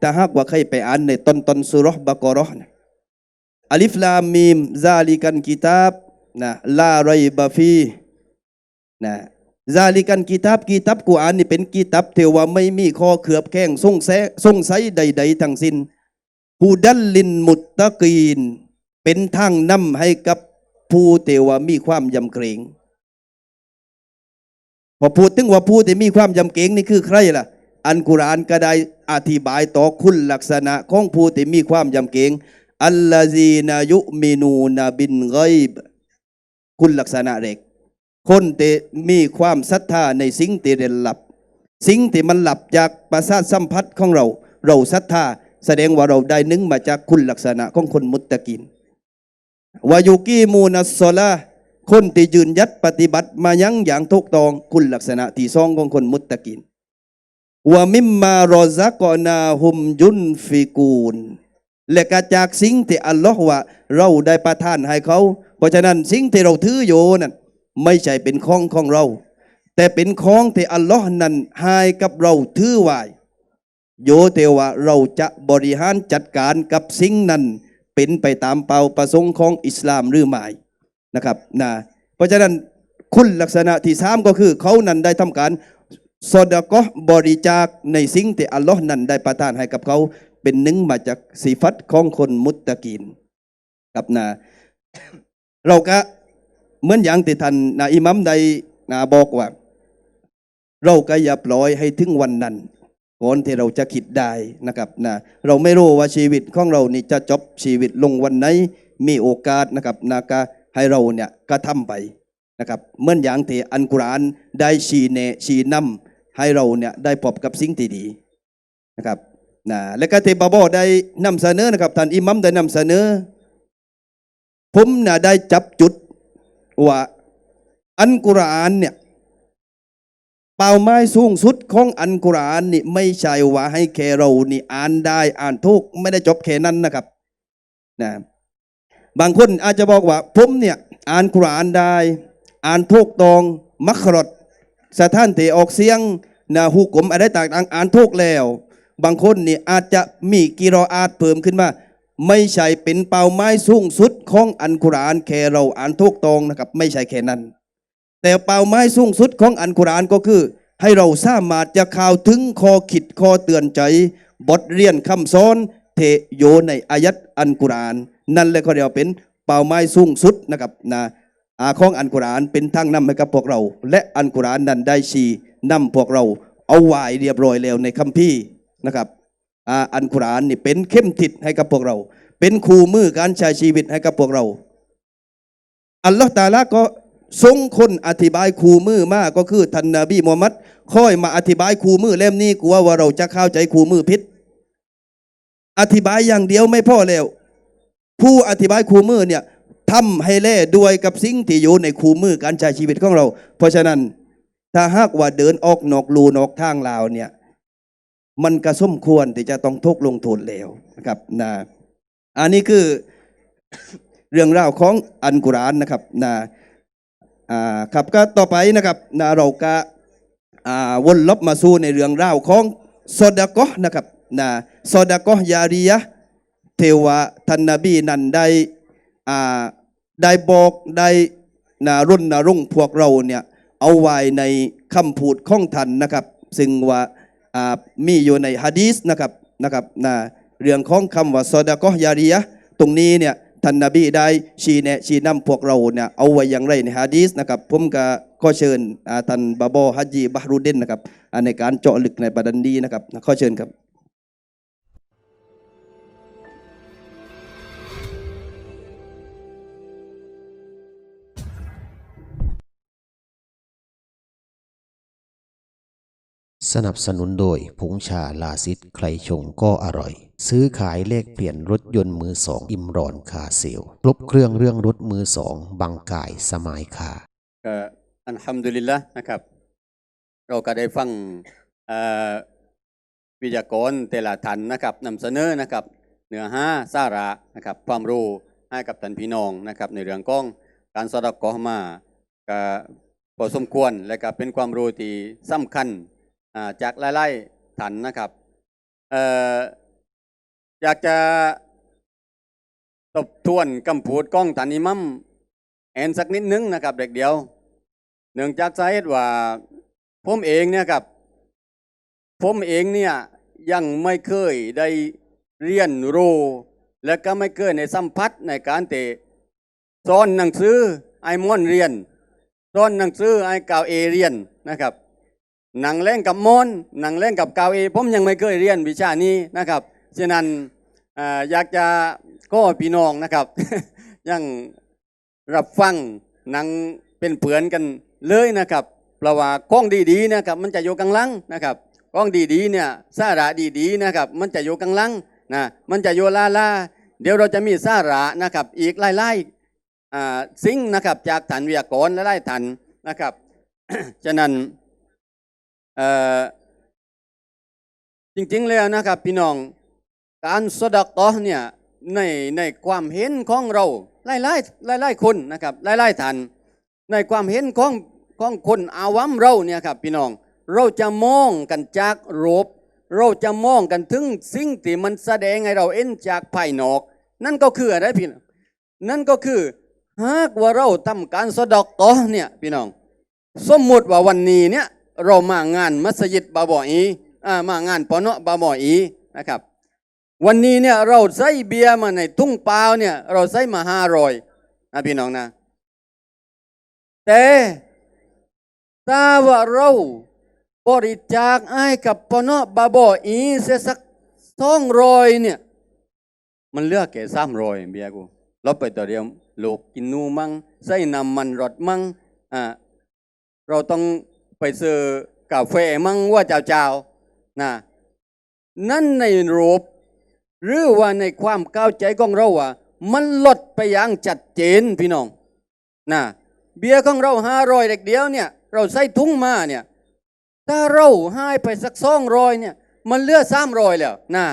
แต่หากว่าใครไปอ่านในตอนตอนสุรบะกอราะห์นะอัลิฟลามมีมซาลิกันกิตาบนะลาไรบะฟีนะซาลิกันกิตาบกิตาบกุอานนี่เป็นกิตาบเทว่าไม่มีข้อเขือบแข้งสงแสสงสัยใด ๆทั้งสิ้นฮูดัลลินมุตตะกีน เป็นทางนำให้กับผู้เทว่ามีความยำเกรงพอพูดถึงว่าผู้ที่มีความยำเกรงนี่คือใครล่ะ อันกุรานก็ได้อธิบายต่อคุณลักษณะของผู้ที่มีความยำเกรงอัลลาซีนายุมินูนาบินไกบคุณลักษณะเด็กคนที่มีความศรัทธาในสิ่งที่เร้นลับ สิ่งที่มันหลับจากประสาทสัมผัสของเรา เราศรัทธาแสดงว่าเราได้นึงมาจากคุณลักษณะของคนมุตตะกินวายุกีมูนัสซลาคนที่ยืนยัดปฏิบัติมายังอย่างถูกต้องคุณลักษณะที่สองของคนมุตตะกิน วามิมมารอซักอนาฮุมยุนฟิกูนและก็จากสิ่งที่อัลลอฮ์ว่า เราได้ประทานให้เขา เพราะฉะนั้นสิ่งที่เราถืออยู่นั้นไม่ใช่เป็นของของเรา แต่เป็นของที่อัลลอฮ์นั้นให้กับเราถือไว้โยเทว่าเราจะบริหารจัดการกับสิ่งนั้น เป็นไปตามเป้าประสงค์ของอิสลามหรือไม่นะครับนะเพราะฉะนั้นคุณลักษณะที่สามก็คือเขานั้นได้ทำการ สดก็บริจาคในสิ่งที่อัลลอฮ์นั้นได้ประทานให้กับเขา เป็นหนึ่งมาจากสีฟัตของคนมุตตะกีนครับนะเราก็เหมือนอย่างที่ท่านนะอิหมัมได้นะบอกว่า เราก็อย่าปล่อยให้ถึงวันนั้นก่อนที่เราจะคิดได้นะครับนะเราไม่รู้ว่าชีวิตของเรานี่จะจบชีวิตลงวันไหนมีโอกาสนะครับนะก็ให้เราเนี่ยกระทำไปนะครับเหมือนอย่างที่อันกุรานได้ชี้แนะชี้นำ ให้เราเนี่ยได้พบกับสิ่งที่ดีนะครับนะและก็เทบาบอได้นำเสนอนะครับท่านอิมัมได้นำเสนอ ผมนะได้จับจุดว่าอันกุรอานเนี่ยเป้าหมายสูงสุดของอันกุรอานนี่ไม่ใช่ว่าให้แค่เรานี่อ่านได้อ่านทุกไม่ได้จบแค่นั้นนะครับนะบางคนอาจจะบอกว่าผมเนี่ยอ่านกุรอานได้ อ่านทุกตองมัครด สถานที่ออกเสียงนะหุกลมอะไรต่างๆอ่านทุกแล้ว บางคนนี่อาจจะมีกิรออาตเพิ่มขึ้นมา ไม่ใช่เป็นเป้าหมายสูงสุดของอันกุรอานแค่เราอ่านทุกตองนะครับ ไม่ใช่แค่นั้น แต่เป้าหมายสูงสุดของอันกุรอานก็คือ ให้เราสามารถจะข่าวถึงคอขิดคอเตือนใจ บทเรียนคำสอนเทโยในอายัดอันกุรอาน นั่นเลยก็เรียกว่าเป็นเป้าหมายสูงสุดนะครับนะ อาของอันกุรานเป็นทางนำให้กับพวกเรา และอันกุรานนั้นได้ชี้นำพวกเรา เอาไว้เรียบร้อยแล้วในคัมภีร์นะครับอาอันกุรานนี่เป็นเข้มทิศให้กับพวกเรา เป็นคู่มือการใช้ชีวิตให้กับพวกเรา อัลลอฮ์ตาลาก็ทรงคนอธิบายคู่มือมากก็คือท่านนบีมูฮัมมัดค่อยมาอธิบายคู่มือเล่มนี้กลัวว่าเราจะเข้าใจคู่มือพิษอธิบายอย่างเดียวไม่พอแล้ว ผู้อธิบายคู่มือเนี่ย ทำให้แล่ด้วยกับสิ่งที่อยู่ในคูมือการใช้ชีวิตของเรา เพราะฉะนั้น ถ้าหากว่าเดินออกนอกลูนอกทางลาวเนี่ย มันก็สมควรที่จะต้องทุกลงโทษแล้วนะครับนะอันนี้คือเรื่องราวของอันกุรานนะครับนะอ่าครับก็ต่อไปนะครับนะเราก็อ่าวนลบมาสู่ในเรื่องราวของโซดะกอนะครับนะโซดะกอยาริยะเทวะท่านนบีนันได้อ่า ได้บอกได้นะรุ่นนะรุ่งพวกเราเนี่ยเอาไว้ในคำพูดของท่านนะครับ ซึ่งว่ามีอยู่ในฮะดีษนะครับนะครับนะเรื่องของคำว่าซอดะกอยาริยะตรงนี้เนี่ยท่านนบีได้ชี้แนะชี้นำพวกเราเนี่ยเอาไว้อย่างไรในฮะดีษนะครับผมก็ขอเชิญท่านบาบอฮัจีบาฮรุเดนนะครับในการเจาะลึกในประเด็นนี้นะครับขอเชิญครับ สนับสนุนโดยผงชาลาซิดใครชงก็อร่อย ซื้อขายเลขเปลี่ยนรถยนต์มือสองอิมรอนคาเซลครบเครื่องเรื่องรถมือสองบางกายสมายคาอันฮัมดุลิลละนะครับ เราก็ได้ฟังวิทยากรแต่ละท่านนะครับนำเสนอนะครับเนื้อหาสาระนะครับความรู้ให้กับท่านพี่น้องนะครับ ในเรื่องของการสอดกอมาก็พอสมควรและก็เป็นความรู้ที่สำคัญ จากหลายๆท่านนะครับอยากจะทบทวนคำพูดกล้องตันอิมัมแอนสักนิดนึงนะครับ เด็กเดียวเนื่องจากสาเหตุว่าผมเองเนี่ยครับผมเองเนี่ยยังไม่เคยได้เรียนรู้และก็ไม่เคยในสัมผัสในการเตะสอนหนังสือไอมอนเรียนสอนหนังสือไอกาวเอเรียนนะครับ หนังเล่นกับมอนหนังเล่นกับกาวเอผมยังไม่เคยเรียนวิชานี้นะครับฉะนั้นออยากจะก็พี่น้องนะครับยังรับฟังหนังเป็นเปือนกันเลยนะครับเพราะว่าข้องดีๆนะครับมันจะอยู่กลางลังนะครับข้องดีๆเนี่ยสาระดีๆนะครับมันจะอยู่กลางลังนะมันจะอยู่ลาลาเดี๋ยวเราจะมีสาระนะครับอีกไล่ๆอ่าสิ่งนะครับจากฐานวิทยากรและไล่ฐานนะครับฉะนั้น จริงๆแล้วนะครับพี่น้องการสดกอเนี่ยในในความเห็นของเราไล่ไล่ไล่ไล่ๆคนนะครับไล่ไล่ฐานในความเห็นของของคนอาวัมเราเนี่ยครับพี่น้องเราจะมองกันจากรูปเราจะมองกันถึงสิ่งที่มันแสดงให้เราเอ็นจากภายนอก นั่นก็คืออะไรพี่น้องนั่นก็คือหากว่าเราทำการสะดอกต่อเนี่ยพี่น้อง สมมุติว่าวันนี้เนี่ย เรามางานมัสยิดบาบออีอ่ามางานปอเนาะบาบออีนะครับ วันนี้เนี่ยเราใส่เบียร์มาในทุ่งเปล่าเนี่ยเราใส่มาห้ารอยนะพี่น้องนะแต่ถ้าว่าเราบริจาคให้กับปนบาบออีเสียสักสองรอยเนี่ยมันเลือกแค่สามรอยเบียร์กูลบไปต่อเดียวลูกกินนูมั่งใส่น้ำมันรถมั่งอ่าเราต้อง ไปซื้อกาแฟมั่งว่าเจ้าเจ้าๆนะนั่นในรูป หรือว่าในความเข้าใจของเราว่ามันลดไปอย่างชัดเจนพี่น้องนะเบียร์ของเราห้ารอยเด็กเดียวเนี่ย เราใส่ถุงมาเนี่ย ถ้าเราให้ไปสักสองรอยเนี่ย มันเหลือสามรอยแล้วนะ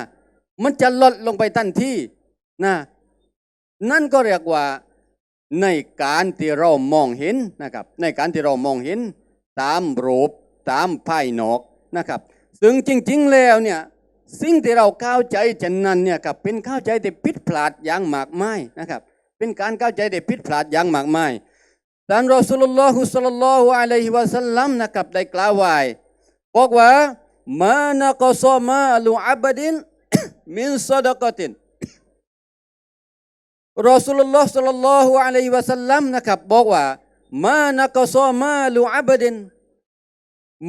มันจะลดลงไปทันทีนะนั่นก็เรียกว่าในการที่เรามองเห็นนะครับ ในการที่เรามองเห็น ตามรูปตามภายนอกนะครับ ซึ่งจริง ๆ แล้วเนี่ยสิ่งที่เราเข้าใจเช่นนั้นเนี่ยครับเป็นเข้าใจที่ผิดพลาดอย่างมากมายนะครับ เป็นการเข้าใจที่ผิดพลาดอย่างมากมายท่านรอสุลลอฮุสลลัลลอฮุอะลัยฮิวะสัลลัมนะครับได้กล่าวไว้บอกว่ามานะกซอมาลูอับดินมินซดกตินรอสุลลอฮ์สัลลัลลอฮุอะลัยฮิวะสัลลัมนะครับบอกว่า มานะกซอมาลูอับดิน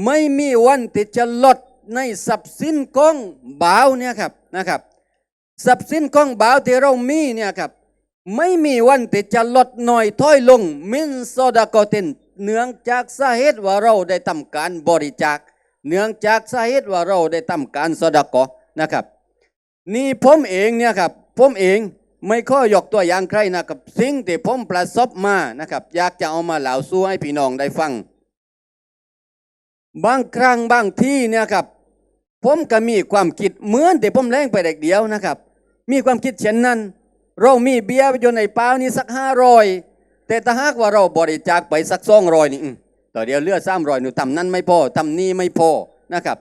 ไม่มีวันที่จะลดในทรัพย์สินของบ่าวเนี่ยครับนะครับทรัพย์สินของบ่าวที่เรามีเนี่ยครับ ไม่มีวันที่จะลดหน่อยถ้อยลง มินโซดากอตินเนื่องจากสาเหตุว่าเราได้ทำการบริจาค เนื่องจากสาเหตุว่าเราได้ทำการสดากอนะครับ นี่ผมเองเนี่ยครับ ผมเอง ไม่ข้อยกตัวอย่างใครนะครับสิ่งที่ผมประสบมานะครับ อยากจะเอามาเล่าสู่ให้พี่น้องได้ฟัง บางครั้งบางที่เนี่ยครับ ผมก็มีความคิดเหมือนที่ผมแรงไปเด็กเดียวนะครับ มีความคิดเช่นนั้น เรามีเบียร์อยู่ในเปล่านี่สักห้าร้อยแต่ถ้าหากว่าเราบริจาคไปสักสองร้อยนี่อืมต่อเดียวเลือดสามรอยหนูทำนั้นไม่พอทำนี่ไม่พอนะครับ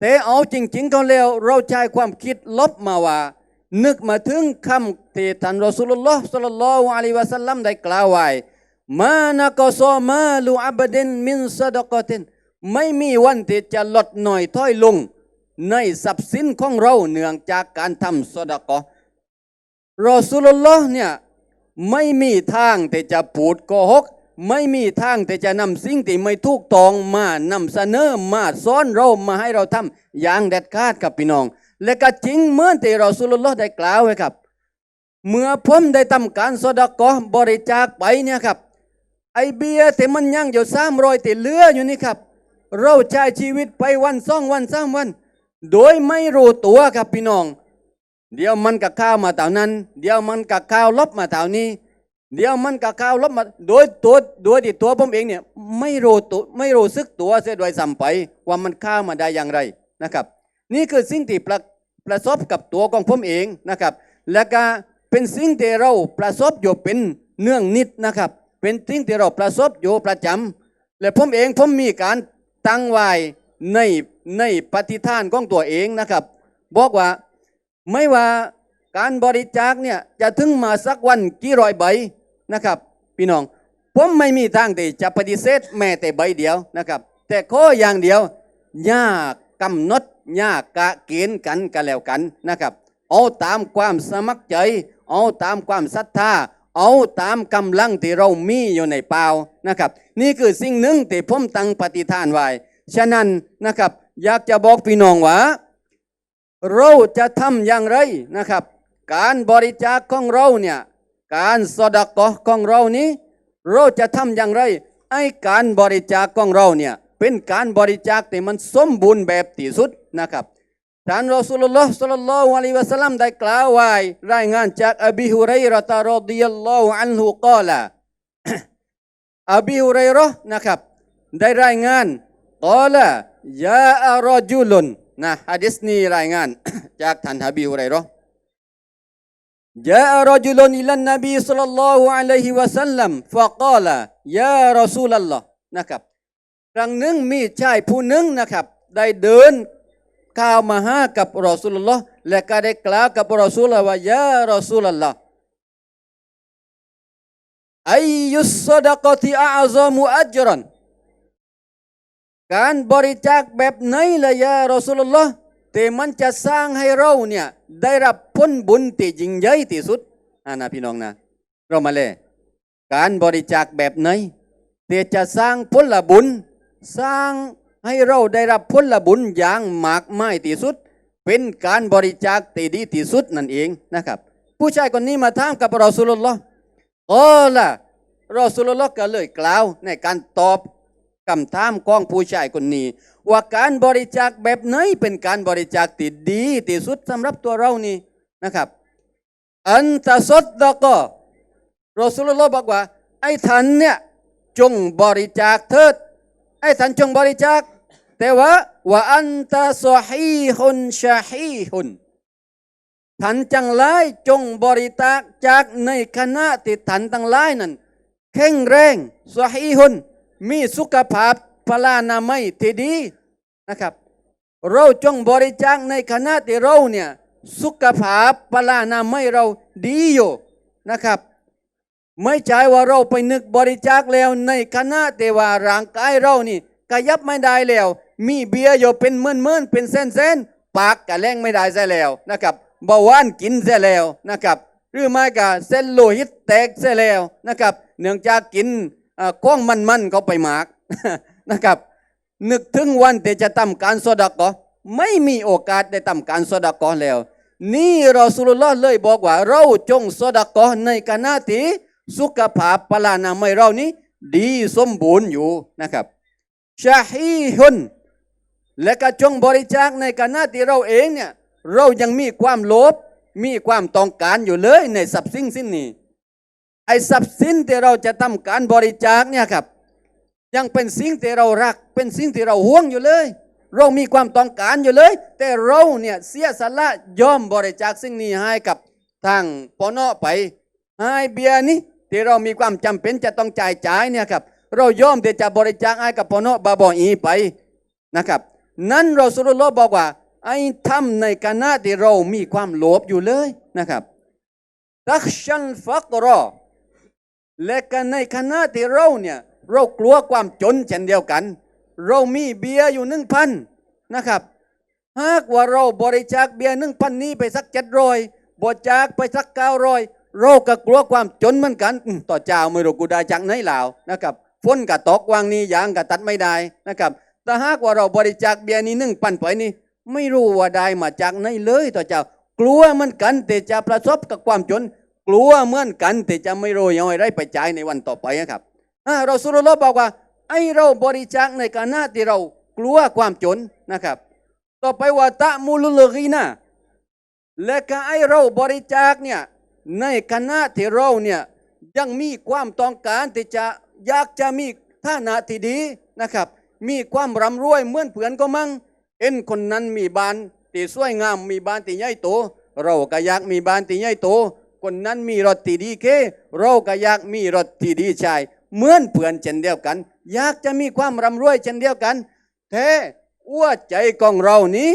แต่เอาจริงๆเขาแล้วเราใช้ความคิดลบมาว่า นึกมาถึงคำที่ท่านรอสุลลอฮ์สัลลัลลอฮุอะลัยฮิวะสัลลัมได้กล่าวไว้มานะกอซอมาลูอับดินมินซะดะกอตินไม่มีวันที่จะลดหน่อยถ้อยลง ในทรัพย์สินของเราเนื่องจากการทำสดกอรอสุลลอฮ์เนี่ยไม่มีทางที่จะพูดโกหกไม่มีทางที่จะนำสิ่งที่ไม่ถูกต้องมานำเสนอมาซ้อนเรามาให้เราทำอย่างเด็ดขาดกับพี่น้อง และก็จริงเหมือนที่รอสุลลอฮ์ได้กล่าวไว้ครับ เมื่อผมได้ทำการสดกอบริจาคไปเนี่ยครับ ไอเบียร์ที่มันยังอยู่สามรอยที่เหลืออยู่นี่ครับ เราใช้ชีวิตไปวันสองวันสามวัน โดยไม่รู้ตัวครับพี่น้อง เดี๋ยวมันกับข้าวมาเท่านั้น เดี๋ยวมันกับข้าวลบมาเท่านี้ เดี๋ยวมันกับข้าวลบมา โดยตัวโดยที่ตัวผมเองเนี่ยไม่รู้ตัวไม่รู้สึกตัวเสียโดยสัมไปว่ามันข้าวมาได้อย่างไรนะครับ นี่คือสิ่งที่ประประสบกับตัวของผมเองนะครับ และก็เป็นสิ่งที่เราประสบอยู่เป็นเนื่องนิดนะครับ เป็นสิ่งที่เราประสบอยู่ประจำและผมเองผมมีการตั้งไว้ในในปฏิฐานของตัวเองนะครับ บอกว่าไม่ว่าการบริจาคเนี่ยจะถึงมาสักวันกี่ร้อยใบนะครับ พี่น้อง ผมไม่มีทางที่จะปฏิเสธแม้แต่ใบเดียวนะครับ แต่ข้ออย่างเดียว ยากำหนด ยากกะเกณฑ์กันกันแล้วกันนะครับ เอาตามความสมัครใจ เอาตามความศรัทธา เอาตามกำลังที่เรามีอยู่ในเปล่านะครับ นี่คือสิ่งหนึ่งที่ผมตั้งปฏิฐานไว้ฉะนั้นนะครับ อยากจะบอกพี่น้องว่า เราจะทำอย่างไรนะครับ การบริจาคของเราเนี่ยการสดกอของเรานี้เราจะทำอย่างไรไอ้การบริจาคของเราเนี่ยเป็นการบริจาคที่มันสมบูรณ์แบบที่สุด นะครับท่านรอสูลุลลอฮ์สัลลัลลอฮุอะลัยฮิวะสัลลัมได้กล่าวไว้รายงานจากอบีฮุไรเราะตะรอฎิยัลลอฮุอันฮุกล่าว อบีฮุไรเราะห์นะครับ ได้รายงานกล่าวยาอารอจุลุนนะฮะดิษนี้รายงาน จากท่านอบีฮุไรเราะห์ جاء رجل إلى النبي صلى الله عليه وسلم فقال يا رسول الله นะครับครั้งหนึ่งมีชายผู้หนึ่งนะครับ ได้เดิน ข้าวมาหากับรอสูลุลลอฮ์และก็ได้กล่าวกับรอสูลว่ายารอสูลลอฮ์อายุสดกติอาซามุอัจรันการบริจาคแบบไหนละยารอสูลุลลอฮ์แต่มันจะสร้างให้เราเนี่ยได้รับผลบุญที่ยิ่งใหญ่ที่สุดอ่านะพี่น้องนะ เรามาเลยการบริจาคแบบไหนแต่จะสร้างผลบุญ สร้าง ให้เราได้รับผลบุญอย่างมากมายที่สุด เป็นการบริจาคที่ดีที่สุดนั่นเองนะครับ ผู้ชายคนนี้มาถามกับรอสุลลอฮ์อ๋อล่ะรอสุลลอฮ์ก็เลยกล่าวในการตอบคำถามของผู้ชายคนนี้ ว่าการบริจาคแบบไหนเป็นการบริจาคที่ดีที่สุดสำหรับตัวเรานี่นะครับ อันตะสดดก็รอสุลลอฮ์บอกว่า ไอ้ท่านเนี่ยจงบริจาคเถิดไอ้ท่านจงบริจาค แต่ว่าว่าอันตะซอฮีฮุนชาฮีฮุนท่านจังไลายจงบริจาคจากในคณะที่ท่านตั้งหลายนั้นแข็งแรงซอฮีฮุนมีสุขภาพพลานามัยที่ดีนะครับ เราจงบริจาคในคณะที่เราเนี่ยสุขภาพพลานามัยเราดีอยู่นะครับ ไม่ใช่ว่าเราไปนึกบริจาคแล้วในคณะแต่ว่าร่างกายเรานี่ขยับไม่ได้แล้ว มีเบียร์อยู่เป็นเมื่นเมื่นเป็นเส้นเส้นปากกะแรงไม่ได้ซะแล้วนะครับเบาหวานกินซะแล้วนะครับหรือไม่ก็เส้นโลหิตแตกซะแล้วนะครับ เนื่องจากกินอ่าข้องมันๆเขาไปหมากนะครับ นึกถึงวันที่จะทำการสดกอไม่มีโอกาสได้ทำการสดกอแล้ว นี่รอสุลลอฮ์เลยบอกว่า เราจงสดกอในขณะที่สุขภาพพลานาไมัยเรานี้ดีสมบูรณ์อยู่นะครับชาฮีฮุน และก็จงบริจาคในขณะที่เราเองเนี่ยเรายังมีความโลภมีความต้องการอยู่เลยในทรัพย์สินสิ้นนี้ไอ้ทรัพย์สินที่เราจะทำการบริจาคเนี่ยครับ ยังเป็นสิ่งที่เรารัก เป็นสิ่งที่เราห่วงอยู่เลย เรามีความต้องการอยู่เลย แต่เราเนี่ยเสียสละยอมบริจาคสิ่งนี้ให้กับทางปนอไปให้เบียร์นี้ที่เรามีความจำเป็นจะต้องจ่ายจ่ายเนี่ยครับ เรายอมที่จะบริจาคให้กับปนอบาบออีไปนะครับ นั้นเราสุลลอบอกว่า ไอ้ทำในคณะที่เรามีความโลภอยู่เลยนะครับตักชันฟักรอและกันในคณะที่เราเนี่ยเรากลัวความจนเช่นเดียวกัน เรามีเบียร์อยู่หนึ่งพันนะครับ หากว่าเราบริจาคเบียร์หนึ่งพันนี้ไปสักเจ็ดร้อยบริจาคไปสักเก้าร้อยเราก็กลัวความจนเหมือนกัน ต่อเจ้าไม่รู้กูได้จากไหนลาวนะครับฝนก็ตกวางนี้ยางก็ตัดไม่ได้นะครับ แต่หากว่าเราบริจาคเบียร์นี้หนึ่งพันไปนี่ไม่รู้ว่าได้มาจากไหนเลยต่อเจ้า กลัวเหมือนกันแต่จะประสบกับความจน กลัวเหมือนกันแต่จะไม่รู้ยังไงได้ไปจ่ายในวันต่อไปนะครับเราสุรลบอกว่า ไอเราบริจาคในการหน้าที่เรากลัวความจนนะครับ ต่อไปว่าตะมูลุลกีนะและก็ไอเราบริจาคเนี่ยในคณะที่เราเนี่ยยังมีความต้องการที่จะอยากจะมีฐานะที่ดีนะครับ มีความร่ำรวยเหมือนเพื่อนก็มั่งเอ็นคนนั้นมีบ้านที่สวยงามมีบ้านที่ใหญ่โต เราก็อยากมีบ้านที่ใหญ่โต คนนั้นมีรถที่ดีเคเราก็อยากมีรถที่ดีใช่เหมือนเพื่อนเช่นเดียวกัน อยากจะมีความร่ำรวยเช่นเดียวกันแท้อ้วใจของเรานี้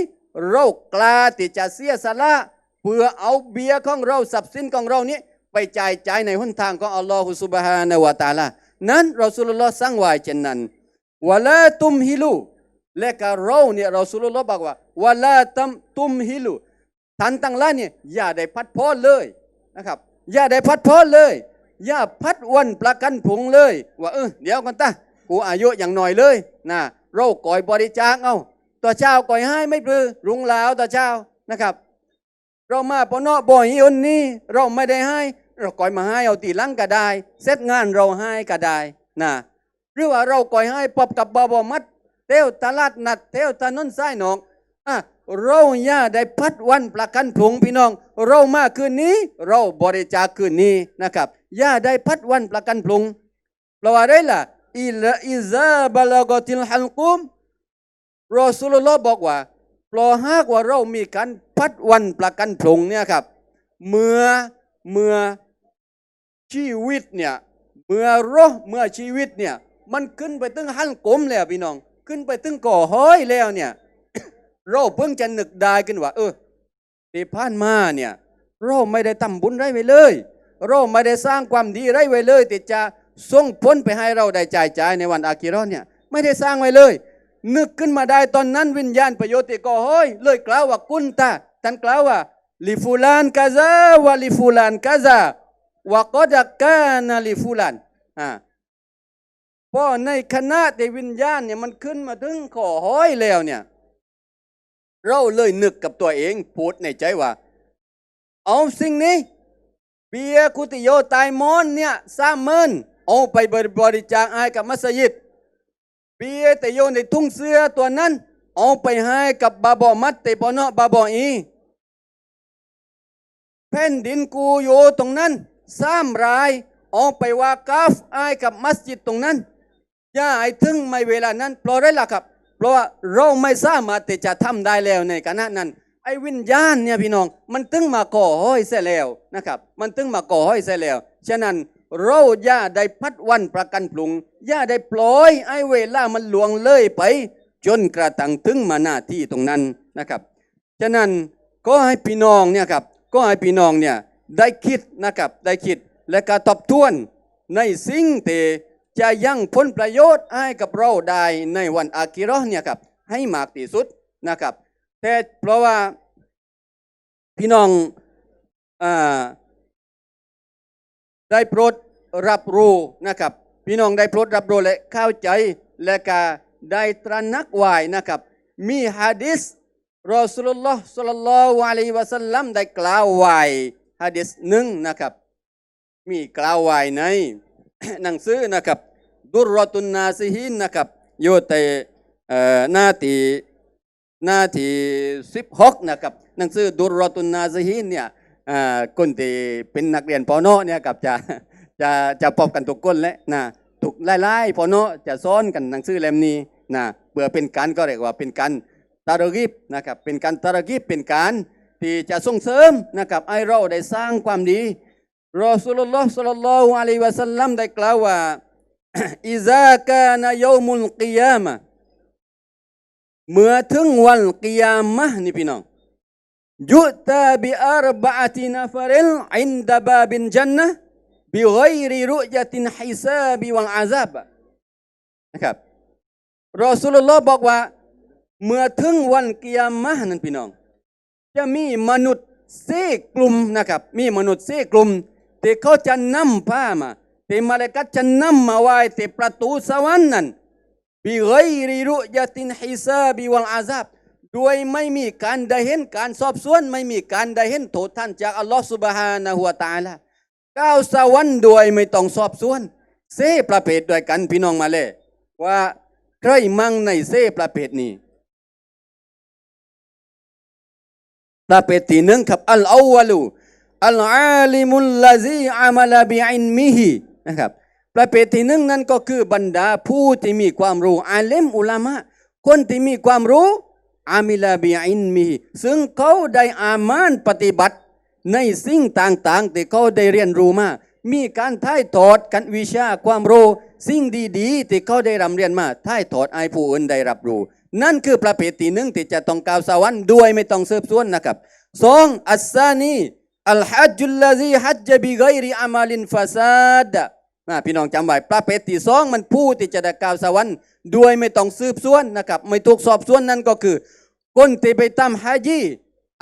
เรากล้าที่จะเสียสละเพื่อเอาเบียของเราทรัพย์สินของเรานี้ไปจ่ายจ่ายในหนทางของอัลลอฮฺสุบฮานะวะตาลานั้นเรอสูลุลลอฮ์สั่งไว้เช่นนั้น วะลาตุมฮิลูและกเราเนี่ยเรอสูลุลลบอกว่าวะลาตัมตุมฮิลูท่านทั้งหลาเนี่ยอย่าได้พัดพรเลยนะครับ อย่าได้พัดพรเลย อย่าพัดวันประกันผงเลย ว่าเออเดี๋ยวกันตากูอายุอย่างหน่อยเลยนะเราก่อยบริจาคเอาต่อเช้าก่อยให้ไม่ปลือรุงลาวต่อเช้านะครับ เรามาปนอบ่อยอนนี้เราไม่ได้ให้ เราก่อยมาให้เอาตีลังก็ได้เสร็จงานเราให้ก็ได้นะ หรือว่าเราก่อยให้ปอบกับบาบอมัดเที่ยวตลาดนัดเที่ยวถนนสายหนองอะเราย่าได้พัดวันประกันผงพี่น้อง เรามาคืนนี้ เราบริจาคคืนนี้นะครับย่าได้พัดวันประกันผงเพราะว่าอะไรล่ะอิลาอิซาบลากติลฮัลกุมรอสุลลอฮ์บอกว่าเพราะหากว่าเรามีการพัดวันประกันพงเนี่ยครับ เมื่อเมื่อชีวิตเนี่ยเมื่อรอเมื่อชีวิตเนี่ย มันขึ้นไปตึงหันกลมแล้วพี่น้อง ขึ้นไปตึงก่อห้อยแล้วเนี่ย เราเพิ่งจะนึกได้กันว่า เออที่ผ่านมาเนี่ย เราไม่ได้ทำบุญไรไว้เลย เราไม่ได้สร้างความดีไรไว้เลยที่จะส่งผลไปให้เราได้จ่ายจ่ายในวันอาคิราะห์เนี่ย ไม่ได้สร้างไว้เลย นึกขึ้นมาได้ตอนนั้นวิญญาณประโยชน์ติก่อห้อย เลยกล่าวว่ากุนตาท่านกล่าวว่าลิฟูลานกาซาวะลิฟูลานกาซาวะกอดกานาลิฟูลานอ่า เพราะในคณะแต่วิญญาณเนี่ยมันขึ้นมาถึงขอห้อยแล้วเนี่ย เราเลยนึกกับตัวเองพูดในใจว่า เอาสิ่งนี้เบียร์กุติโยตายมอนเนี่ยสามหมื่นเอาไปบริจาคให้กับมัสยิดเบียแต่โยนในทุ่งเสื้อตัวนั้น เอาไปให้กับบาบอมัดเตปอนอบาบออีแผ่นดินกูโยตรงนั้นสามรายเอาไปว่ากาฟให้กับมัสยิดตรงนั้น อย่าให้ถึงไม่เวลานั้นเพราะอะไรล่ะครับ เพราะว่าเราไม่สามารถที่จะทำได้แล้วในขณะนั้น ไอ้วิญญาณเนี่ยพี่น้อง มันตึงมาก่อห้อยเสียแล้วนะครับ มันตึงมาก่อห้อยเสียแล้วฉะนั้นเราอย่าได้พัดวันประกันปรุงอย่าได้ปล่อยไอ้เวลามันลวงเลยไป จนกระทั่งถึงมาหน้าที่ตรงนั้นนะครับ ฉะนั้นก็ให้พี่น้องเนี่ยครับก็ให้พี่น้องเนี่ยได้คิดนะครับได้คิดและก็ทบทวนในสิ่งที่ จะยังผลประโยชน์ให้กับเราได้ในวันอากิราะห์เนี่ยครับให้มากที่สุดนะครับแต่เพราะว่าพี่น้องอได้โปรดรับรู้นะครับ พี่น้องได้โปรดรับรู้และเข้าใจและก็ได้ตระหนักไว้นะครับ มีฮะดิษรอสุลลอฮ์สัลลัลลอฮุอะลัยวะสัลลัมได้กล่าวไว้ฮะดิษหนึ่งนะครับ มีกล่าวไว้ใน หนังสือนะครับ ดุรตุนนาซิฮินนะครับอยู่ในเอ่อหน้าที่หน้าที่สิบหกนะครับหนังสือดุรตุนนาซิฮินเนี่ยอ่าคนที่เป็นนักเรียนปอนอเนี่ยครับจะจะจะพบกันทุกคนและนะทุกไล่ๆปอนอจะสอนกันหนังสือเล่มนี้นะเพื่อเป็นการก็เรียกว่าเป็นการตารกิบนะครับเป็นการตารกิบเป็นการที่จะส่งเสริมนะครับให้เราได้สร้างความดี รอสุลลอฮ์สัลลัลลอฮุอะลัยวะสัลลัมได้กล่าวว่าอิซากานยามุลกิยามะเมื่อถึงวันกิยามะนี่พี่น้องยุตาบิอาร์บะตินาฟาริลอินดะบาบินจันนะบิไกริรุยตินฮิซาบิวัลอาซาบนะครับรอสุลลอฮ์บอกว่า เมื่อถึงวันกิยามะนั้นพี่น้อง จะมีมนุษย์เซกลุ่มนะครับ มีมนุษย์เซกลุ่ม ที่เขาจะนำผ้ามาที่มาเลกัดจะนำมาไว้ที่ประตูสวรรค์นั้นบิไกริรุยตินฮิซาบิวัลอาซาบด้วยไม่มีการได้เห็นการสอบสวนไม่มีการได้เห็นโทษท่านจากอัลลอฮฺสุบฮานะฮุวาตาลาก้าวสวรรค์โดยไม่ต้องสอบสวนเซประเภทด้วยกันพี่น้องมาเลยว่าใครมั่งในเซประเภทนี้ประเภทที่หนึ่งครับอัลอาวลู อัลอาลิมุลลาซีอามัลาบิอินมิฮินะครับประเภทที่หนึ่งนั้นก็คือบรรดาผู้ที่มีความรู้อาเลมอุลามะคนที่มีความรู้อามิลาบิอินมิฮิซึ่งเขาได้อามานปฏิบัติ ในสิ่งต่างๆที่เขาได้เรียนรู้มามีการถ่ายทอดกันวิชาความรู้สิ่งดีๆที่เขาได้รำเรียนมาถ่ายทอดให้ผู้อื่นได้รับรู้ นั่นคือประเภทที่หนึ่งที่จะต้องกล่าวสวรรค์ด้วยไม่ต้องเสืบสวนนะครับสองอัสซานี อัลฮัจุลลาซีฮัจจบิไกริอามาลินฟาซาดนะพี่น้องจำไว้ประเภทที่สองมันผู้ที่จะได้กล่าวสวรรค์ด้วยไม่ต้องสืบสวนนะครับ ไม่ถูกสอบสวนนั่นก็คือคนที่ไปทำฮัจญี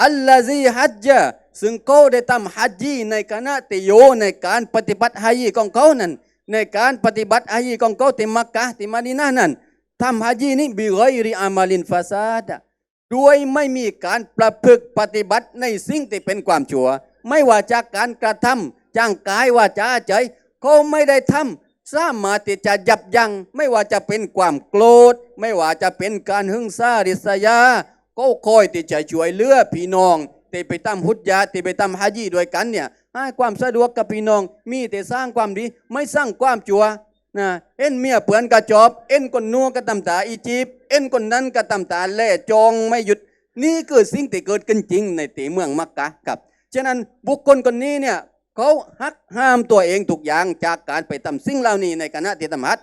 อัลลาซีฮัจจ์ซึ่งเขาได้ทำฮัจญีในคณะติโยในการปฏิบัติฮัจญีของเขานั้น ในการปฏิบัติฮัจญีของเขาที่มักกะที่มาดีนานั้นทำฮัจญีนี้บิไกริอามาลินฟาซาดด้วยไม่มีการประพฤติปฏิบัติในสิ่งที่เป็นความชั่ว ไม่ว่าจากการกระทำจ้างกายว่าจาใจเขาไม่ได้ทำสามารถที่จะยับยั้งไม่ว่าจะเป็นความโกรธ ไม่ว่าจะเป็นการหึงซาริษยาก็คอยที่จะช่วยเหลือพี่น้องที่ไปทำหุดยาที่ไปทำฮาจีด้วยกันเนี่ยให้ความสะดวกกับพี่น้อง มีแต่สร้างความดีไม่สร้างความชัวนะเอ็นเมียเปือนกระจอบ เอ็นคนนัวกระตำตาอีจีบเอ็นคนนั้นกระตำตาแล่จองไม่หยุด นี่คือสิ่งที่เกิดขึ้นจริงในตีเมืองมักกะครับ ฉะนั้นบุคคลคนนี้เนี่ยเขาหักห้ามตัวเองทุกอย่างจากการไปทำสิ่งเหล่านี้ในคณะที่ทำฮัด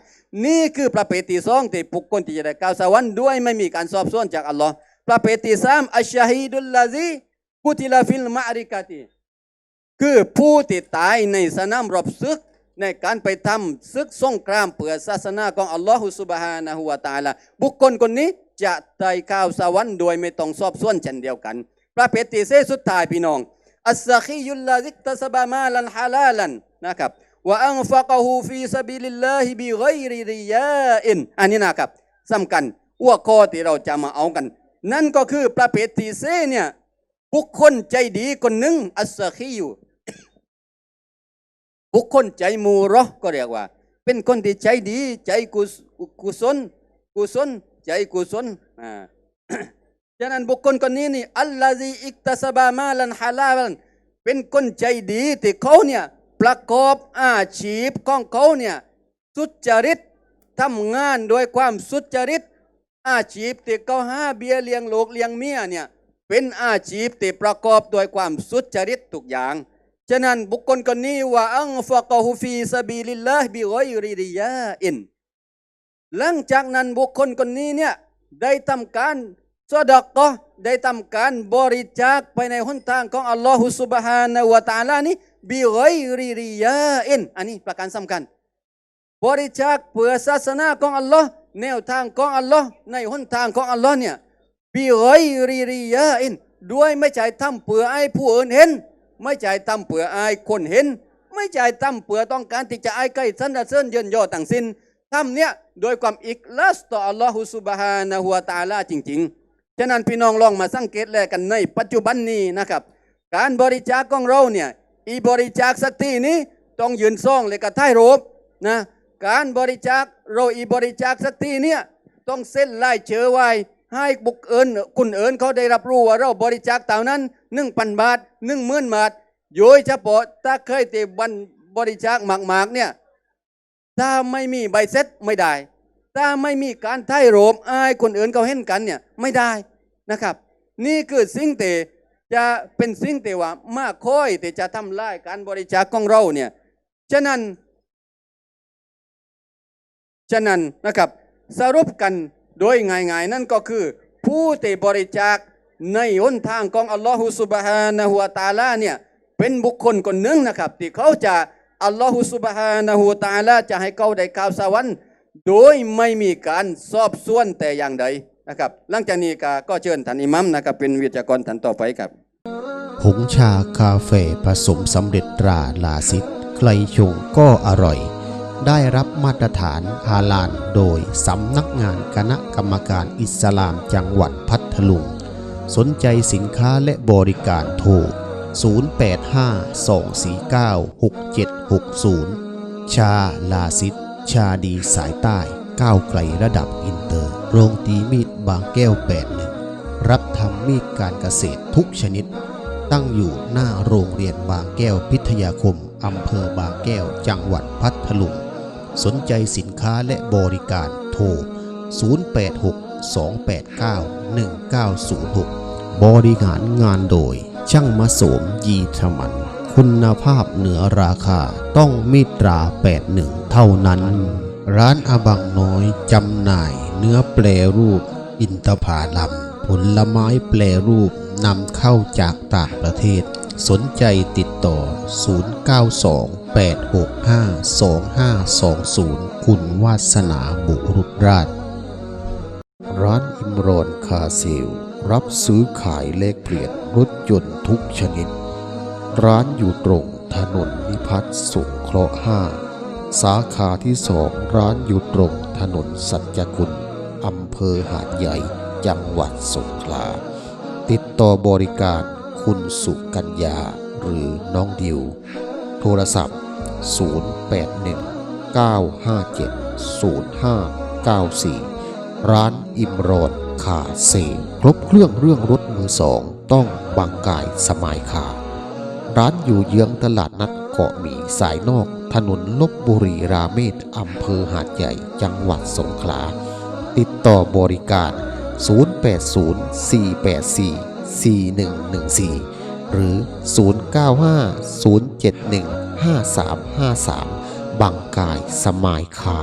นี่คือประเภทที่สองที่บุคคลที่จะได้กล่าวสวรรค์ด้วยไม่มีการสอบสวนจากอัลลอฮ์ประเภทที่สามอัชฮีดุลลาซีกุติลาฟิลมาริกาตีคือผู้ที่ตายในสนามรบศึกในการไปทำศึกสงครามเพื่อศาสนาของอัลลอฮฺสุบฮานะฮูวาตาลาบุคคลคนนี้จะได้ข้าวสวรรค์โดยไม่ต้องสอบสวนเช่นเดียวกัน ประเภทที่เซสุดท้ายพี่น้อง อัสซะคียุลลาซิกตะสบามาลันฮาลาลันนะครับว่าอังฟักฮูฟีซาบิลิลลาฮิบิไกริริยาอินอันนี้นะครับสำคัญหัวข้อที่เราจะมาเอากัน นั่นก็คือประเภทที่เซเนี่ยบุคคลใจดีคนหนึ่งอัสซะคียุบุคคลใจมูรอก็เรียกว่า เป็นคนที่ใจดี ใจกุศกุศลกุศลใจกุศลอ่า ฉะนั้นบุคคลคนนี้นี่อัลลอฮีอิกตะสบามาลันฮาลาลันเป็นคนใจดีที่เขาเนี่ยประกอบอาชีพของเขาเนี่ยสุจริตทำงานโดยความสุจริต อาชีพที่เขาห้าเบียเลี้ยงลูกเลี้ยงเมียเนี่ยเป็นอาชีพที่ประกอบโดยความสุจริตทุกอย่าง ฉะนั้นบุคคลคนนี้ว่าอังฟะกะฮุฟีซาบิลิลลาฮ์บิไกริริยาอิน หลังจากนั้นบุคคลคนนี้เนี่ยได้ทำการ สดกก็ได้ทำการบริจาคไปในหนทางของอัลลอฮฺสุบฮานะวะตอาลานี้บิไกริริยาอินอันนี้ประการสำคัญ บริจาคเพื่อศาสนาของอัลลอฮ์แนวทางของอัลลอฮ์ในหนทางของอัลลอฮ์เนี่ยบิไกริริยาอินด้วยไม่ใช่ทำเพื่อให้ผู้อื่นเห็น ไม่ใช่ทำเพื่อไอายคนเห็น ไม่ใช่ทำเพื่อต้องการที่จะไอายใกล้สรรเสริญเยินยอต่างสิ้นทำเนี่ยโดยความอิกลาสต่ออัลลอฮฺสุบฮานะฮุวาตาลาจริง ๆ ฉะนั้นพี่น้องลองมาสังเกตแลกันในปัจจุบันนี้นะครับ การบริจาคของเราเนี่ยอีบริจาคสักทีนี้ต้องยืนซ่องเลยกับท้ายรูปนะการบริจาคเราอีบริจาคสักทีเนี่ยต้องเส้นลายเชื้อไว้ให้บุคเอิญคุณเอิญเขาได้รับรู้ว่าเราบริจาคเต่านั้นหนึ่งพันบาทหนึ่งหมื่นบาทโดยเฉพาะถ้าเคยเตบันบริจาคหมากๆเนี่ยถ้าไม่มีใบเซ็ตไม่ได้ ถ้าไม่มีการไถ่โรมอายคนอื่นเขาเห็นกันเนี่ยไม่ได้นะครับ นี่คือสิ่งที่จะเป็นสิ่งที่ว่ามากค่อยที่จะทำลายการบริจาคของเราเนี่ยฉะนั้นฉะนั้นนะครับสรุปกันโดยง่ายๆ นั่นก็คือ ผู้ที่บริจาคในหนทางของอัลลอฮฺสุบฮานะฮุวาตาลาเนี่ยเป็นบุคคลคนหนึ่งนะครับ ที่เขาจะอัลลอฮฺสุบฮานะฮุวาตาลาจะให้เขาได้ข่าวสวรรค์ โดยไม่มีการสอบสวนแต่อย่างใดนะครับ หลังจากนี้ก็ก็เชิญท่านอิมัมนะครับเป็นวิทยากรท่านต่อไปครับผงชาคาเฟ่ผสมสำเร็จตราลาซิดใครชงก็อร่อย ได้รับมาตรฐานฮาลาลโดยสำนักงานคณะกรรมการอิสลามจังหวัดพัทลุง สนใจสินค้าและบริการโทร 0852496760 ชาลาซิด ชาดีสายใต้ก้าวไกลระดับอินเตอร์ โรงตีมีดบางแก้ว81รับทำมีดการเกษตรทุกชนิด ตั้งอยู่หน้าโรงเรียนบางแก้วพิทยาคมอำเภอบางแก้วจังหวัดพัทลุง สนใจสินค้าและบริการโทร 0862891906 บริหารงานโดย ช่างมาโสมยีทมัน คุณภาพเหนือราคาต้องมีตรา 81 ท่านั้น ร้านอาบังน้อยจำหน่ายเนื้อแปรรูป อินทผาลัมผลไม้แปรรูปนำเข้าจากต่างประเทศ สนใจติดต่อ 0928652520 คุณวาสนาบุรุษราช ร้านอิมรอนคาเซล รับซื้อขายเลขเปลี่ยนรถยนต์ทุกชนิด ร้านอยู่ตรงถนนนิพัฒน์สุขเคราะห์5 สาขาที่สองร้านอยู่ตรงถนนสัจคุณอำเภอหาดใหญ่ จังหวัดสงขลา ติดต่อบริการคุณสุกัญญาหรือน้องดิว โทรศัพท์ 081 957 0594 ร้านอิมรอนคาเซลครบเครื่องเรื่องรถมือสอง ต้องบางกายสมายคาร้านอยู่เยื้องตลาดนัด กาะหมีสายนอก ถนนลบบุรีราเมศอำเภอหาดใหญ่ จังหวัดสงขลา ติดต่อบริการ 080-484-4114 หรือ 095-071-5353 บางกายสมายคา